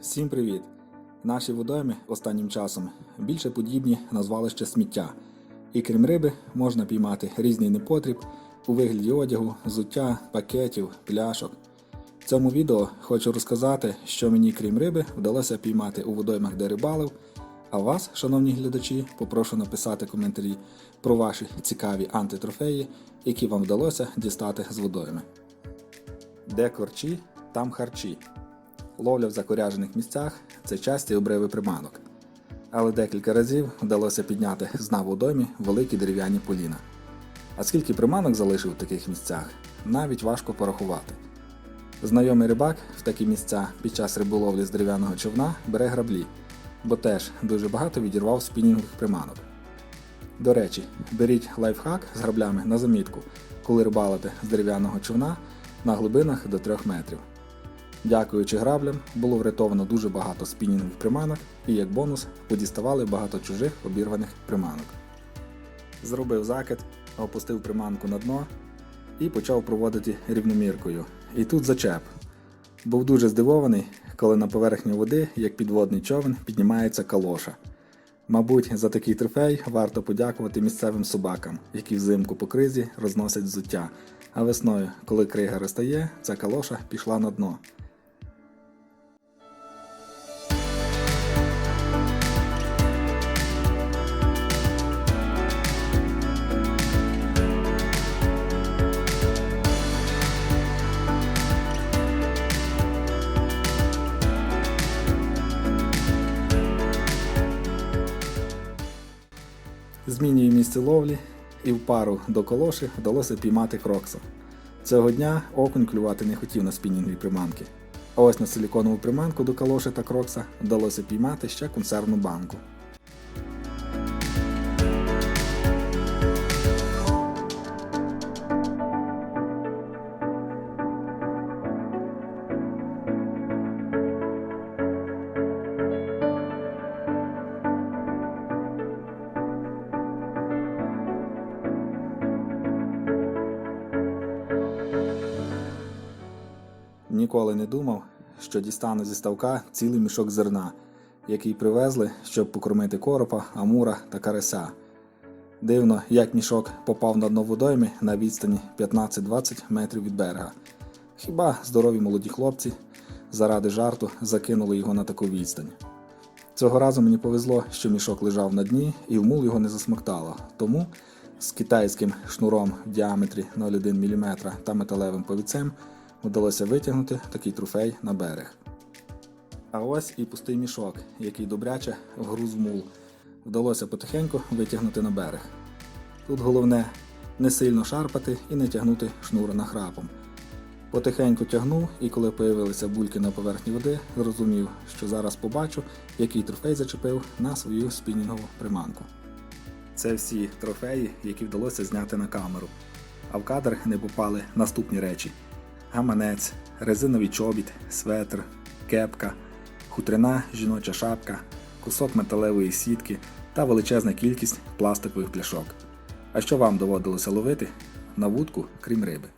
Всім привіт! Наші водойми останнім часом більше подібні на звалище сміття. І крім риби, можна піймати різний непотріб у вигляді одягу, взуття, пакетів, пляшок. В цьому відео хочу розказати, що мені, крім риби, вдалося піймати у водоймах, де рибалив. А вас, шановні глядачі, попрошу написати коментарі про ваші цікаві антитрофеї, які вам вдалося дістати з водойми. Де корчі, там харчі. Ловля в закоряжених місцях це часті обриви приманок. Але декілька разів вдалося підняти з дна водоймі великі дерев'яні поліна. А скільки приманок залишив в таких місцях, навіть важко порахувати. Знайомий рибак в такі місця під час риболовлі з дерев'яного човна бере граблі, бо теж дуже багато відірвав спінінгових приманок. До речі, беріть лайфхак з граблями на замітку, коли рибалите з дерев'яного човна на глибинах до 3 метрів. Дякуючи граблям, було врятовано дуже багато спінінгових приманок і як бонус подіставали багато чужих обірваних приманок. Зробив закид, опустив приманку на дно і почав проводити рівноміркою. І тут зачеп. Був дуже здивований, коли на поверхню води, як підводний човен, піднімається калоша. Мабуть, за такий трофей варто подякувати місцевим собакам, які взимку по кризі розносять взуття. А весною, коли крига розтає, ця калоша пішла на дно. Змінює місце ловлі, і в пару до колоші вдалося піймати крокса. Цього дня окунь клювати не хотів на спінінгові приманки. А ось на силіконову приманку до калоши та крокса вдалося піймати ще консервну банку. Ніколи не думав, що дістану зі ставка цілий мішок зерна, який привезли, щоб покормити коропа, амура та карася. Дивно, як мішок попав на дно водойми на відстані 15-20 метрів від берега. Хіба здорові молоді хлопці заради жарту закинули його на таку відстань. Цього разу мені повезло, що мішок лежав на дні і в мул його не засмоктало. Тому з китайським шнуром в діаметрі 0,1 мм та металевим повідцем вдалося витягнути такий трофей на берег. А ось і пустий мішок, який добряче вгруз мул. Вдалося потихеньку витягнути на берег. Тут головне не сильно шарпати і не тягнути шнур нахрапом. Потихеньку тягнув, і коли появилися бульки на поверхні води, зрозумів, що зараз побачу, який трофей зачепив на свою спінінгову приманку. Це всі трофеї, які вдалося зняти на камеру. А в кадр не попали наступні речі: гаманець, резиновий чобіт, светр, кепка, хутряна жіноча шапка, кусок металевої сітки та величезна кількість пластикових пляшок. А що вам доводилося ловити на вудку, крім риби?